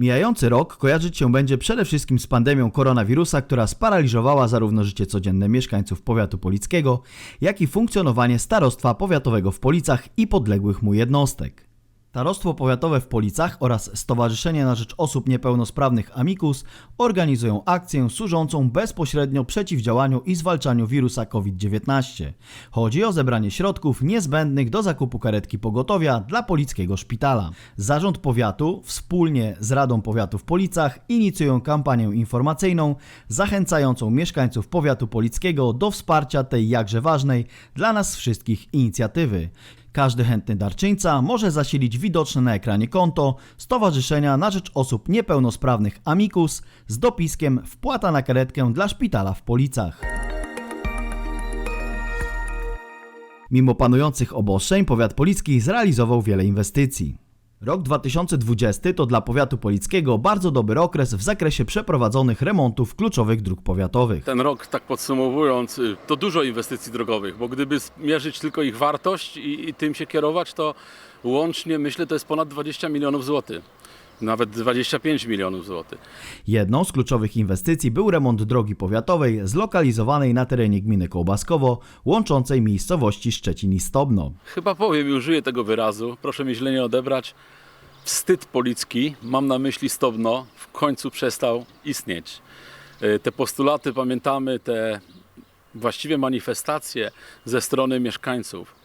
Mijający rok kojarzyć się będzie przede wszystkim z pandemią koronawirusa, która sparaliżowała zarówno życie codzienne mieszkańców powiatu polickiego, jak i funkcjonowanie starostwa powiatowego w Policach i podległych mu jednostek. Starostwo Powiatowe w Policach oraz Stowarzyszenie na Rzecz Osób Niepełnosprawnych Amicus organizują akcję służącą bezpośrednio przeciwdziałaniu i zwalczaniu wirusa COVID-19. Chodzi o zebranie środków niezbędnych do zakupu karetki pogotowia dla Polickiego Szpitala. Zarząd Powiatu wspólnie z Radą Powiatu w Policach inicjują kampanię informacyjną zachęcającą mieszkańców Powiatu Polickiego do wsparcia tej jakże ważnej dla nas wszystkich inicjatywy. Każdy chętny darczyńca może zasilić widoczne na ekranie konto Stowarzyszenia na Rzecz Osób Niepełnosprawnych Amicus z dopiskiem Wpłata na karetkę dla szpitala w Policach. Mimo panujących obostrzeń, powiat policki zrealizował wiele inwestycji. Rok 2020 to dla powiatu polickiego bardzo dobry okres w zakresie przeprowadzonych remontów kluczowych dróg powiatowych. Ten rok, tak podsumowując, y, to dużo inwestycji drogowych, bo gdyby mierzyć tylko ich wartość i, i tym się kierować, to łącznie myślę to jest ponad 20 milionów złotych. Nawet 25 milionów złotych. Jedną z kluczowych inwestycji był remont drogi powiatowej zlokalizowanej na terenie gminy Kołbaskowo, łączącej miejscowości Szczecin i Stobno. Chyba powiem i użyję tego wyrazu, proszę mi źle nie odebrać. Wstyd policki, mam na myśli Stobno, w końcu przestał istnieć. Y, Te postulaty pamiętamy, te właściwie manifestacje ze strony mieszkańców.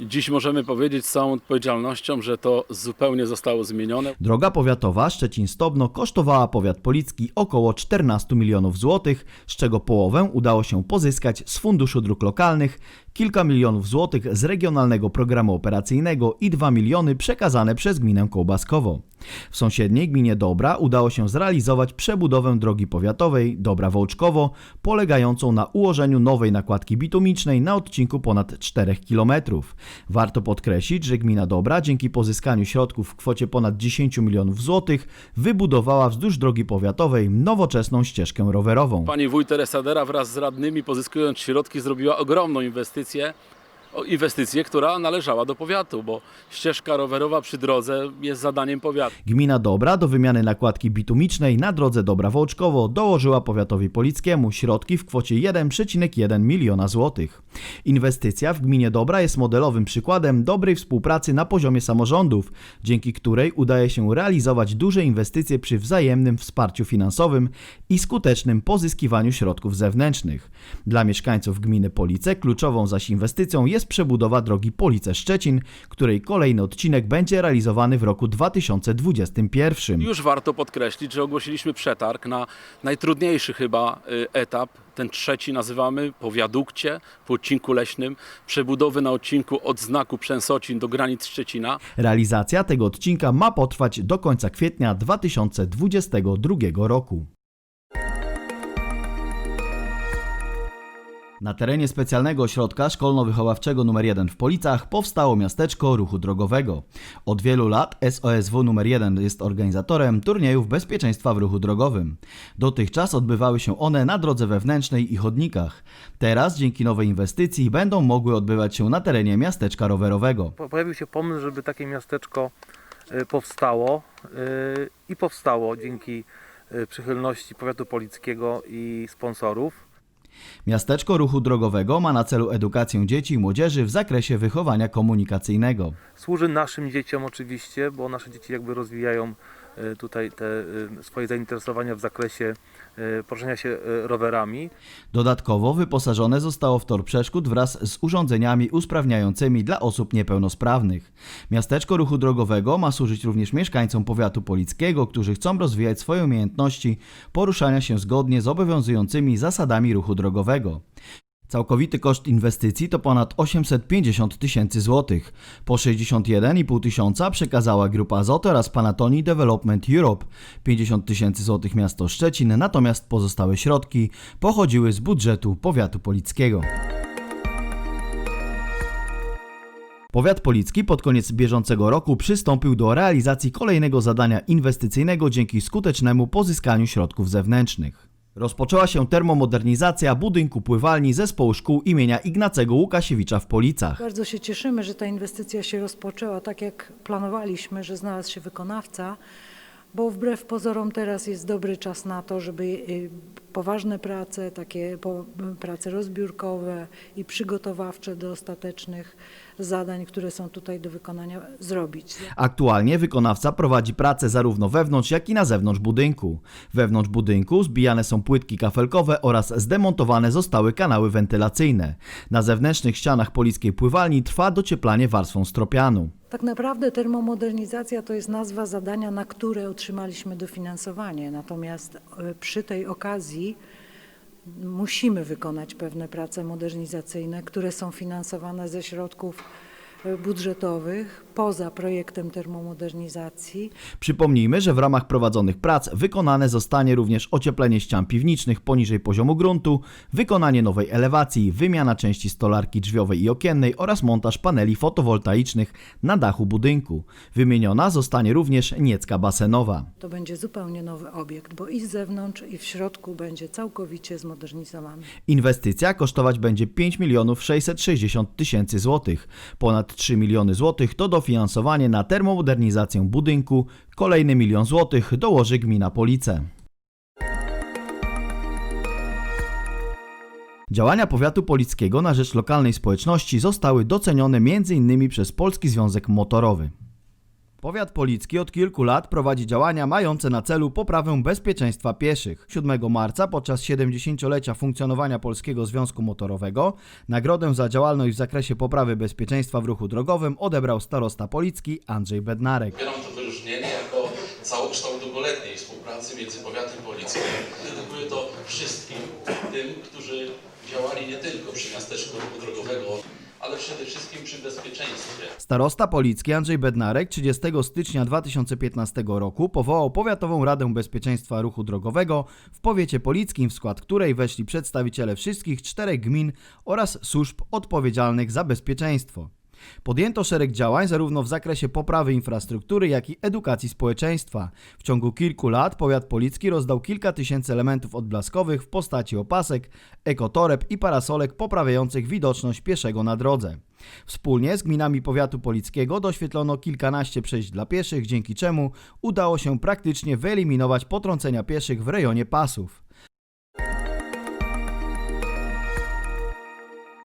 Dziś możemy powiedzieć z całą odpowiedzialnością, że to zupełnie zostało zmienione. Droga powiatowa Szczecin-Stobno kosztowała powiat policki około 14 milionów złotych, z czego połowę udało się pozyskać z Funduszu Dróg Lokalnych, kilka milionów złotych z Regionalnego Programu Operacyjnego i 2 miliony przekazane przez gminę Kołbaskowo. W sąsiedniej gminie Dobra udało się zrealizować przebudowę drogi powiatowej Dobra-Wołczkowo, polegającą na ułożeniu nowej nakładki bitumicznej na odcinku ponad 4 km. Warto podkreślić, że gmina Dobra dzięki pozyskaniu środków w kwocie ponad 10 milionów złotych wybudowała wzdłuż drogi powiatowej nowoczesną ścieżkę rowerową. Pani wójt Teresadera wraz z radnymi, pozyskując środki, zrobiła ogromną inwestycję. Inwestycję, która należała do powiatu, bo ścieżka rowerowa przy drodze jest zadaniem powiatu. Gmina Dobra do wymiany nakładki bitumicznej na drodze Dobra-Wołczkowo dołożyła powiatowi polickiemu środki w kwocie 1,1 miliona złotych. Inwestycja w gminie Dobra jest modelowym przykładem dobrej współpracy na poziomie samorządów, dzięki której udaje się realizować duże inwestycje przy wzajemnym wsparciu finansowym i skutecznym pozyskiwaniu środków zewnętrznych. Dla mieszkańców gminy Police kluczową zaś inwestycją jest przebudowa drogi Police-Szczecin, której kolejny odcinek będzie realizowany w roku 2021. Już warto podkreślić, że ogłosiliśmy przetarg na najtrudniejszy chyba y, etap, ten trzeci nazywamy, po wiadukcie, po odcinku leśnym, przebudowy na odcinku od znaku Przęsocin do granic Szczecina. Realizacja tego odcinka ma potrwać do końca kwietnia 2022 roku. Na terenie specjalnego ośrodka szkolno-wychowawczego nr 1 w Policach powstało miasteczko ruchu drogowego. Od wielu lat SOSW nr 1 jest organizatorem turniejów bezpieczeństwa w ruchu drogowym. Dotychczas odbywały się one na drodze wewnętrznej i chodnikach. Teraz dzięki nowej inwestycji będą mogły odbywać się na terenie miasteczka rowerowego. Po- Pojawił się pomysł, żeby takie miasteczko y, powstało y, i powstało dzięki y, przychylności powiatu polickiego i sponsorów. Miasteczko ruchu drogowego ma na celu edukację dzieci i młodzieży w zakresie wychowania komunikacyjnego. Służy naszym dzieciom oczywiście, bo nasze dzieci jakby rozwijają y, tutaj te y, swoje zainteresowania w zakresie poruszania się y, rowerami. Dodatkowo wyposażone zostało w tor przeszkód wraz z urządzeniami usprawniającymi dla osób niepełnosprawnych. Miasteczko ruchu drogowego ma służyć również mieszkańcom powiatu polickiego, którzy chcą rozwijać swoje umiejętności poruszania się zgodnie z obowiązującymi zasadami ruchu drogowego. Całkowity koszt inwestycji to ponad 850 tysięcy złotych. Po 61,5 tysiąca przekazała Grupa Azoty oraz Panatoni Development Europe. 50 tysięcy złotych miasto Szczecin, natomiast pozostałe środki pochodziły z budżetu powiatu polickiego. Powiat Policki pod koniec bieżącego roku przystąpił do realizacji kolejnego zadania inwestycyjnego dzięki skutecznemu pozyskaniu środków zewnętrznych. Rozpoczęła się termomodernizacja budynku pływalni zespołu szkół imienia Ignacego Łukasiewicza w Policach. Bardzo się cieszymy, że ta inwestycja się rozpoczęła tak jak planowaliśmy, że znalazł się wykonawca. bo wbrew pozorom teraz jest dobry czas na to, żeby y, poważne prace, takie prace rozbiórkowe i przygotowawcze do ostatecznych zadań, które są tutaj do wykonania, zrobić. Aktualnie wykonawca prowadzi pracę zarówno wewnątrz, jak i na zewnątrz budynku. Wewnątrz budynku zbijane są płytki kafelkowe oraz zdemontowane zostały kanały wentylacyjne. Na zewnętrznych ścianach polickiej pływalni trwa docieplanie warstwą stropianu. Tak naprawdę termomodernizacja to jest nazwa zadania, na które otrzymaliśmy dofinansowanie. Natomiast e, przy tej okazji musimy wykonać pewne prace modernizacyjne, które są finansowane ze środków budżetowych poza projektem termomodernizacji. Przypomnijmy, że w ramach prowadzonych prac wykonane zostanie również ocieplenie ścian piwniczych poniżej poziomu gruntu, wykonanie nowej elewacji, wymiana części stolarki drzwiowej i okiennej oraz montaż paneli fotowoltaicznych na dachu budynku. Wymieniona zostanie również niecka basenowa. To będzie zupełnie nowy obiekt, bo i z zewnątrz, i w środku będzie całkowicie zmodernizowany. Inwestycja kosztować będzie 5 milionów 660 tysięcy złotych. Ponad 3 miliony złotych to dofinansowanie na termomodernizację budynku, kolejny milion złotych dołoży gmina Police. Działania powiatu polickiego na rzecz lokalnej społeczności zostały docenione m.in. przez Polski Związek Motorowy. Powiat Policki od kilku lat prowadzi działania mające na celu poprawę bezpieczeństwa pieszych. 7 marca podczas 70-lecia funkcjonowania Polskiego Związku Motorowego nagrodę za działalność w zakresie poprawy bezpieczeństwa w ruchu drogowym odebrał starosta Policki Andrzej Bednarek. Odbieram to wyróżnienie jako całokształt długoletniej współpracy między powiatem polickim. Dedykuję to wszystkim tym, którzy działali nie tylko przy miasteczku ruchu drogowego, ale przede wszystkim przy bezpieczeństwie. Starosta Policki Andrzej Bednarek 30 stycznia 2015 roku powołał Powiatową Radę Bezpieczeństwa Ruchu Drogowego w powiecie polickim, w skład której weszli przedstawiciele wszystkich czterech gmin oraz służb odpowiedzialnych za bezpieczeństwo. Podjęto szereg działań zarówno w zakresie poprawy infrastruktury, jak i edukacji społeczeństwa. W ciągu kilku lat powiat policki rozdał kilka tysięcy elementów odblaskowych w postaci opasek, ekotoreb i parasolek poprawiających widoczność pieszego na drodze. Wspólnie z gminami powiatu polickiego doświetlono kilkanaście przejść dla pieszych, dzięki czemu udało się praktycznie wyeliminować potrącenia pieszych w rejonie pasów.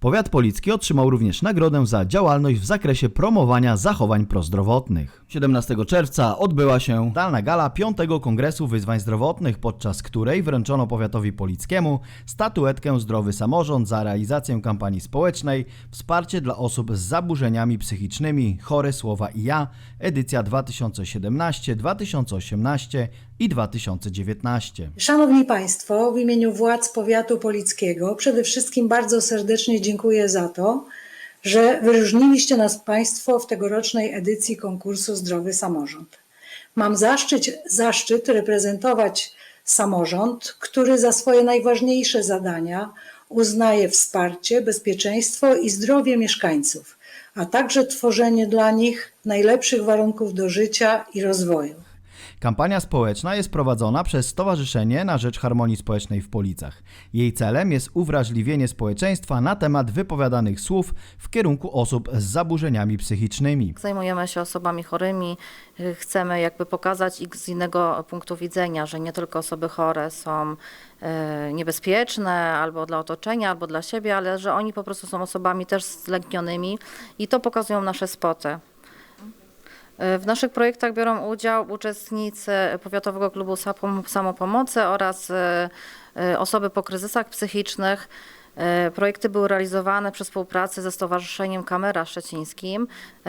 Powiat Policki otrzymał również nagrodę za działalność w zakresie promowania zachowań prozdrowotnych. 17 czerwca odbyła się dalna gala 5 Kongresu Wyzwań Zdrowotnych, podczas której wręczono powiatowi polickiemu statuetkę Zdrowy Samorząd za realizację kampanii społecznej Wsparcie dla osób z zaburzeniami psychicznymi Chore Słowa i Ja, edycja 2017, 2018 i 2019. Szanowni Państwo, w imieniu władz powiatu polickiego przede wszystkim bardzo serdecznie dziękuję za to, że wyróżniliście nas Państwo w tegorocznej edycji konkursu Zdrowy Samorząd. Mam zaszczyt, zaszczyt reprezentować samorząd, który za swoje najważniejsze zadania uznaje wsparcie, bezpieczeństwo i zdrowie mieszkańców, a także tworzenie dla nich najlepszych warunków do życia i rozwoju. Kampania społeczna jest prowadzona przez Stowarzyszenie na Rzecz Harmonii Społecznej w Policach. Jej celem jest uwrażliwienie społeczeństwa na temat wypowiadanych słów w kierunku osób z zaburzeniami psychicznymi. Zajmujemy się osobami chorymi, chcemy jakby pokazać ich z innego punktu widzenia, że nie tylko osoby chore są y, niebezpieczne albo dla otoczenia, albo dla siebie, ale że oni po prostu są osobami też zlęknionymi i to pokazują nasze spoty. W naszych projektach biorą udział uczestnicy Powiatowego Klubu Samopomocy oraz y, y, osoby po kryzysach psychicznych. Y, Projekty były realizowane przy współpracy ze Stowarzyszeniem Kamera Szczecińskim.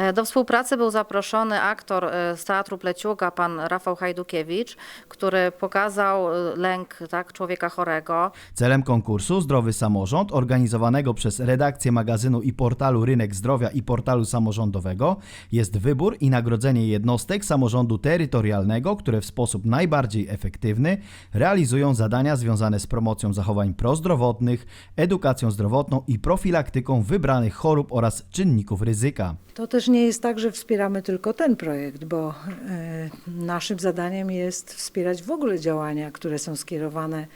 Y, Do współpracy był zaproszony aktor y, z Teatru Pleciuga, pan Rafał Hajdukiewicz, który pokazał lęk tak, człowieka chorego. Celem konkursu Zdrowy Samorząd, organizowanego przez redakcję magazynu i portalu Rynek Zdrowia i portalu samorządowego, jest wybór i nagrodzenie jednostek samorządu terytorialnego, które w sposób najbardziej efektywny realizują zadania związane z promocją zachowań prozdrowotnych, edukacją zdrowotną i profilaktyką wybranych chorób oraz czynników ryzyka. To też nie jest tak, że wspieramy tylko ten projekt, bo e, naszym zadaniem jest wspierać w ogóle działania, które są skierowane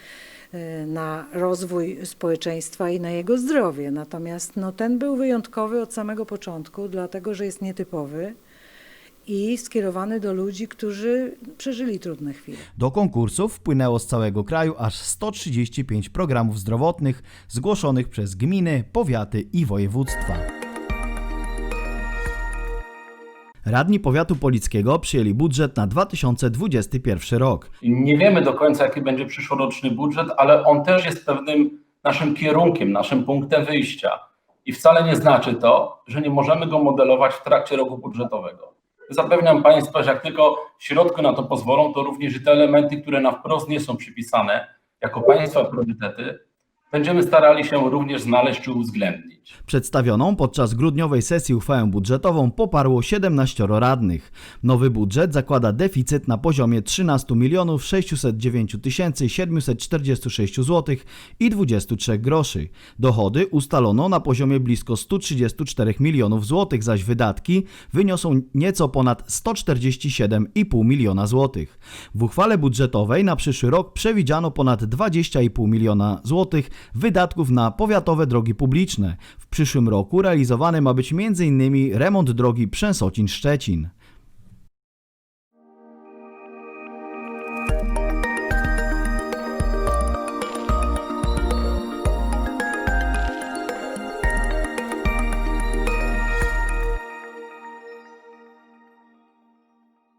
e, na rozwój społeczeństwa i na jego zdrowie. Natomiast no, ten był wyjątkowy od samego początku, dlatego że jest nietypowy i skierowany do ludzi, którzy przeżyli trudne chwile. Do konkursów wpłynęło z całego kraju aż 135 programów zdrowotnych zgłoszonych przez gminy, powiaty i województwa. Radni powiatu polickiego przyjęli budżet na 2021 rok. Nie wiemy do końca, jaki będzie przyszłoroczny budżet, ale on też jest pewnym naszym kierunkiem, naszym punktem wyjścia. I wcale nie znaczy to, że nie możemy go modelować w trakcie roku budżetowego. Zapewniam Państwa, że jak tylko środki na to pozwolą, to również i te elementy, które na wprost nie są przypisane jako Państwa priorytety, będziemy starali się również znaleźć czy uwzględnić. Przedstawioną podczas grudniowej sesji uchwałę budżetową poparło 17 radnych. Nowy budżet zakłada deficyt na poziomie 13 609 746 zł i 23 groszy. Dochody ustalono na poziomie blisko 134 milionów złotych, zaś wydatki wyniosą nieco ponad 147,5 miliona złotych. W uchwale budżetowej na przyszły rok przewidziano ponad 20,5 miliona złotych wydatków na powiatowe drogi publiczne. W przyszłym roku realizowany ma być m.in. remont drogi Przęsocin-Szczecin.